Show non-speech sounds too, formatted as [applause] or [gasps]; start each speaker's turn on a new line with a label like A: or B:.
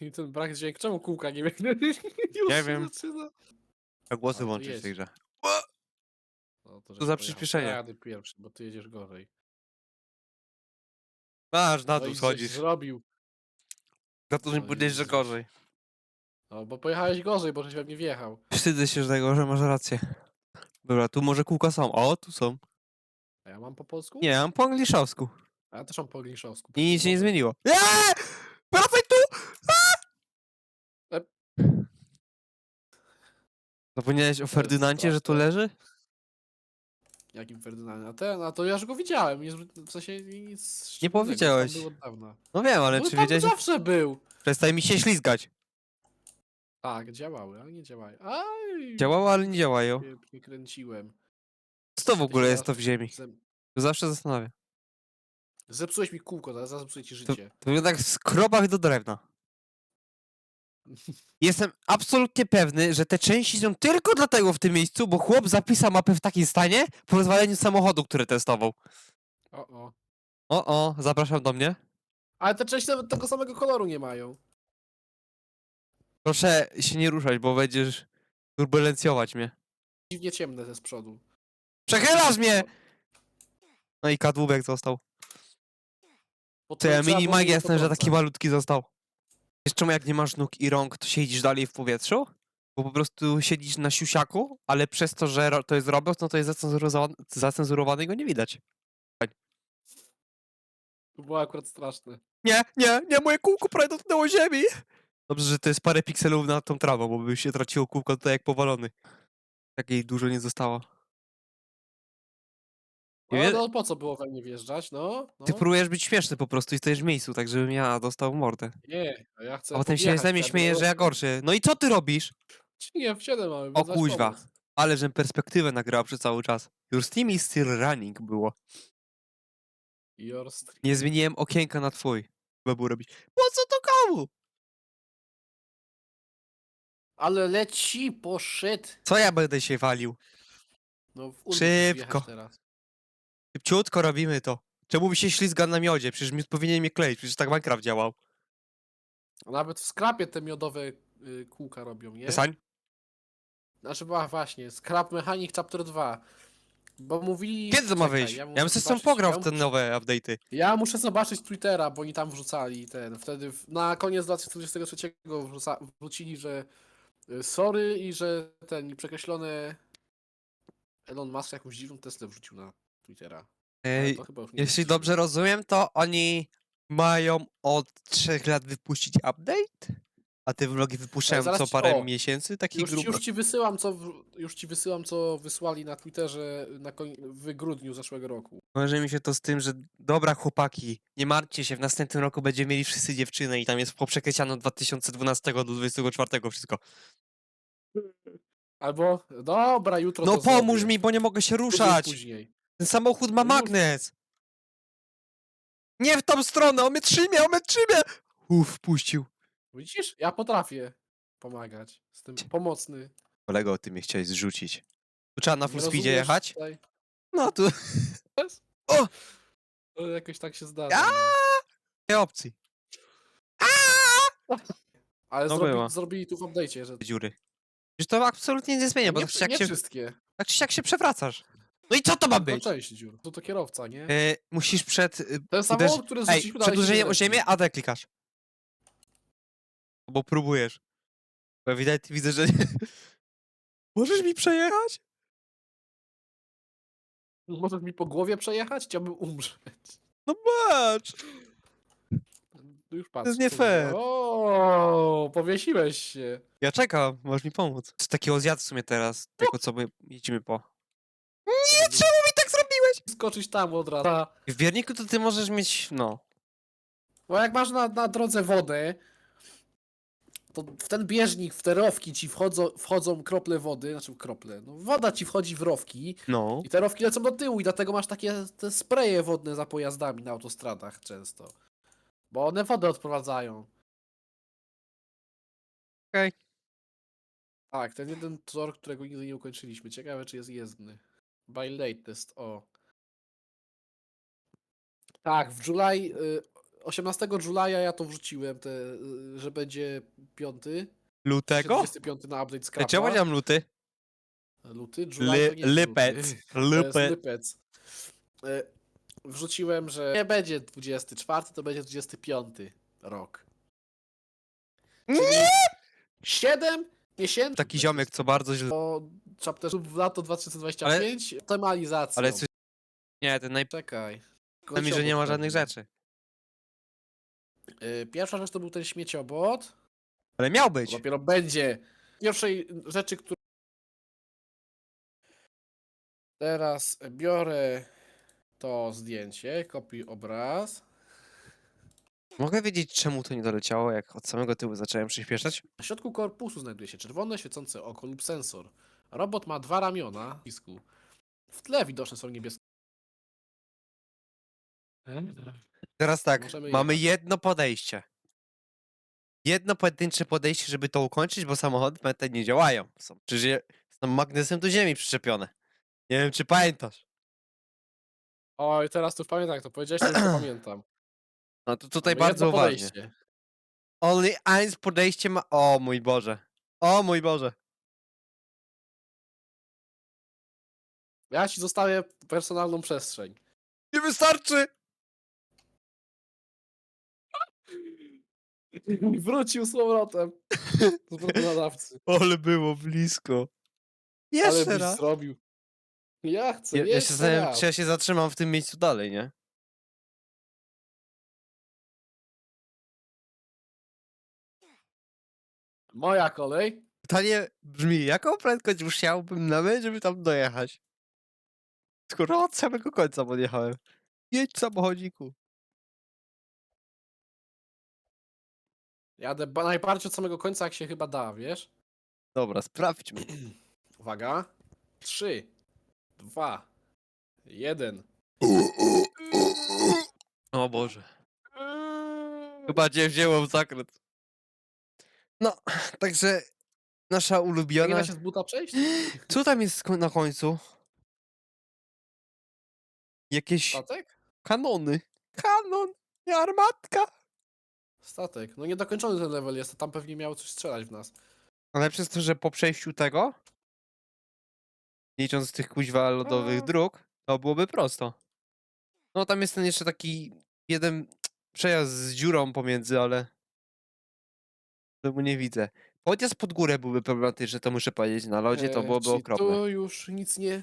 A: I ten brak czemu kółka nie wiem? [laughs]
B: Nie wiem.
A: Zaczyna.
B: A głosy włączyć w
A: jest.
B: tej grze.
A: No, to
B: za
A: pojechał.
B: przyspieszenie?
A: Ja jadę pierwszy, bo ty jedziesz gorzej.
B: Masz, na
A: No
B: dół schodzisz.
A: zrobił.
B: Za to, że
A: No i
B: powiedziałeś, że gorzej.
A: No, bo pojechałeś gorzej, bo żeś we mnie wjechał.
B: Wstydzę się tego, że masz rację. Dobra, tu może kółka są. O, tu są.
A: A ja mam po polsku?
B: Nie, mam po angliszowsku.
A: A ja też mam po angielszowsku.
B: I nic się nie zmieniło. Eee! Wracaj Zapomniałeś o Ferdynancie, że tu leży?
A: Jakim Ferdynandzie? A ten, a to ja już go widziałem. Nie, zwró- w sensie nic szczególnego,
B: powiedziałeś.
A: Tam był od dawna.
B: No wiem, ale
A: no
B: czy wiedziałeś?
A: zawsze był.
B: Przestań mi się ślizgać.
A: Tak, działały, ale nie działają. Aj!
B: Działało, ale nie działają.
A: Pięknie kręciłem.
B: Co to w ogóle
A: się
B: jest to w ziemi?
A: Zem-
B: To zawsze zastanawiam.
A: Zepsułeś mi kółko, zaraz zepsuję ci życie.
B: to wygląda jak skrobach do drewna. Jestem absolutnie pewny, że te części są tylko dlatego w tym miejscu, bo chłop zapisał mapę w takim stanie po rozwaleniu samochodu, który testował.
A: O, o.
B: O, o, zapraszam do mnie.
A: Ale te części nawet tego samego koloru nie mają.
B: Proszę się nie ruszać, bo będziesz turbulencjować mnie.
A: Dziwnie ciemne te z przodu.
B: Przechylasz mnie! No i kadłubek został.
A: Bo
B: To ja
A: trzeba
B: mini
A: było
B: mag
A: nie
B: jestem, że taki malutki został. Wiesz czemu jak nie masz nóg i rąk, to siedzisz dalej w powietrzu? Bo po prostu siedzisz na siusiaku, ale przez to, że ro- to jest robot, no to jest zacenzurowany, zacenzurowany i go nie widać.
A: To było akurat straszne.
B: Nie, nie, nie, moje kółko prawie dotknęło ziemi! Dobrze, że to jest parę pikselów nad tą trawą, bo by się traciło kółko tutaj jak powalony. Takiej dużo nie zostało.
A: No,
B: wiem-
A: no po co było we mnie wjeżdżać, no? no.
B: Ty próbujesz być śmieszny po prostu i stoisz w miejscu, tak żebym ja dostał mordę.
A: Nie, a ja chcę
B: A potem się
A: podjechać,
B: ze mnie
A: tak,
B: śmieje,
A: no,
B: że ja gorszy. No i co ty robisz?
A: Nie, wsiadę mamy.
B: O kuźwa.
A: pomóc.
B: Ale żem perspektywę nagrał przez cały czas. Your Steam is still running było.
A: Your stream.
B: Nie zmieniłem okienka na twój. Trzeba było robić. Po co to komu?
A: Ale leci, poszedł.
B: Co ja będę się walił?
A: No w
B: Szybko.
A: wjechać teraz.
B: Szybciutko robimy to. Czemu mi się ślizga na miodzie? Przecież mi powinien mnie kleić, przecież tak Minecraft działał.
A: Nawet w skrapie te miodowe y, kółka robią, nie?
B: Przestań.
A: Znaczy, a właśnie, Scrap Mechanic Chapter 2. Bo mówili...
B: Kiedy to ma
A: Czekaj,
B: wyjść? Ja
A: muszę
B: bym sobie
A: zobaczyć-
B: pograł w te nowe update'y.
A: Ja muszę zobaczyć Twittera, bo oni tam wrzucali ten. Wtedy w, na koniec 2023 wrzuca, wrzucili, że y, sorry i że ten przekreślone Elon Musk jakąś dziwną Teslę wrzucił na Twittera.
B: Ej,
A: to chyba już nie
B: jeśli
A: jest
B: dobrze rozumiem, to oni mają od trzech lat wypuścić update? A te vlogi wypuszczają
A: zaraz
B: co
A: ci-
B: parę
A: o,
B: miesięcy? Taki
A: Już, ci-
B: gruby.
A: już ci wysyłam, co w, już ci wysyłam, co wysłali na Twitterze na koń, w grudniu zeszłego roku.
B: Kojarzy mi się to z tym, że dobra chłopaki, nie martwcie się, w następnym roku będziemy mieli wszyscy dziewczyny i tam jest poprzekreślane od 2012 do 2024 wszystko.
A: Albo, dobra, jutro
B: No
A: to
B: pomóż
A: zrobię.
B: mi, bo nie mogę się
A: Tydzień
B: ruszać!
A: Później.
B: Ten samochód ma magnes! Nie w tą stronę, on mnie trzymie, on mnie trzymie! Uff, puścił.
A: Widzisz? Ja potrafię pomagać. Jestem pomocny.
B: Kolego, ty mnie chciałeś zrzucić. Tu trzeba na
A: Nie
B: full speedzie
A: rozumiesz
B: jechać?
A: tutaj?
B: No tu
A: To jakoś tak się zdarza. No.
B: nie opcji. [laughs]
A: Ale
B: no
A: zrobi, zrobili tu w update'cie, że
B: Dziury. Przecież to absolutnie nie zmienia, bo
A: nie,
B: tak czy jak
A: nie
B: się,
A: wszystkie.
B: tak czy jak się przewracasz. No i co to ma
A: To
B: być?
A: część dziur. To, to kierowca, nie?
B: E, musisz przed... y,
A: Ten
B: uderz-
A: który
B: Ej,
A: zrzuciliśmy
B: przed uderzeniem o ziemię AD klikasz. Bo próbujesz. Bo ewidentnie widzę, że nie... [laughs] Możesz mi przejechać?
A: Możesz mi po głowie przejechać? Chciałbym umrzeć.
B: No patrz!
A: Tu już patrz.
B: jest nie fair.
A: O, powiesiłeś się.
B: Ja czekam, możesz mi pomóc. Z takiego zjadł w sumie teraz, tego co my jedziemy po. Nie, czemu mi tak zrobiłeś?
A: Skoczyć tam od razu.
B: W wierniku to ty możesz mieć, no...
A: Bo jak masz na, na drodze wodę, to w ten bieżnik, w te rowki ci wchodzą, wchodzą krople wody, znaczy krople, no woda ci wchodzi w rowki
B: No.
A: i te rowki lecą do tyłu i dlatego masz takie te spreje wodne za pojazdami na autostradach często. Bo one wodę odprowadzają.
B: Okej.
A: Tak, ten jeden tor, którego nigdy nie ukończyliśmy. Ciekawe, czy jest jezdny. By latest, o. Tak, w July y, 18 Julaja ja to wrzuciłem, te, y, że będzie piąty.
B: Lutego?
A: 25 na update Scrapa.
B: Czemu nie mam luty?
A: Luty? July to
B: Ly,
A: nie jest
B: lypec.
A: luty. [laughs] To jest
B: Lypec.
A: lypec. E, Wrzuciłem, że nie będzie 24, to będzie 25 rok. Czyli 7
B: Taki ziomek, co bardzo źle...
A: po chapterze w lato 2025 optymalizacja.
B: Ale coś... Nie, ten naj...
A: Czekaj.
B: mi, że nie ma żadnych rzeczy.
A: Y, Pierwsza rzecz to był ten śmieciobot.
B: Ale miał być.
A: Dopiero będzie. Pierwszej rzeczy, które. Teraz biorę to zdjęcie, kopiuj obraz.
B: Mogę wiedzieć, czemu to nie doleciało, jak od samego tyłu zacząłem przyspieszać?
A: Na środku korpusu znajduje się czerwone świecące oko lub sensor. Robot ma dwa ramiona. w pisku. W tle widoczne są niebieskie.
B: Teraz tak,
A: Możemy
B: mamy jedno podejście. Jedno pojedyncze podejście, żeby to ukończyć, bo samochody mety nie działają. Są przecież są magnesem do ziemi przyczepione. Nie wiem, czy pamiętasz.
A: Oj, teraz tu pamiętam, jak to powiedziałeś, to już to [clears throat] pamiętam.
B: No to tutaj bardzo uważnie.
A: podejście.
B: Only eins podejście ma... O mój Boże. O mój Boże.
A: Ja ci zostawię personalną przestrzeń.
B: Nie wystarczy! [laughs]
A: Wrócił z powrotem. [laughs] Z powrotem nadawcy.
B: Ale było blisko.
A: Ale
B: Jeszcze
A: byś
B: raz.
A: zrobił. Ja chcę,
B: Ja, ja się
A: jeszcze
B: zastanawiam,
A: raz.
B: czy ja się zatrzymam w tym miejscu dalej, nie?
A: Moja kolej.
B: Pytanie brzmi, jaką prędkość musiałbym nawet, żeby tam dojechać? Skoro od samego końca podjechałem. Jedź samochodziku.
A: Jadę ba- najbardziej od samego końca, jak się chyba da, wiesz?
B: Dobra, sprawdźmy. [clears throat]
A: Uwaga. Trzy, dwa, jeden.
B: O Boże. Chyba cię wzięło w zakręt. No, [laughs] także nasza
A: Nie
B: ulubiona...
A: da się z buta przejść? [gasps]
B: Co tam jest na końcu? Jakieś
A: Statek?
B: kanony. Kanon! Nie armatka!
A: Statek. No niedokończony ten level jest, to tam pewnie miało coś strzelać w nas.
B: Ale przez to, że po przejściu tego, licząc tych kuźwa lodowych
A: Mm.
B: dróg, to byłoby prosto. No tam jest ten jeszcze taki jeden przejazd z dziurą pomiędzy, ale tego nie widzę. Podjazd pod górę byłby problematyczny, to muszę powiedzieć. Na lodzie to
A: E,
B: byłoby
A: czyli
B: okropne.
A: Tu już nic nie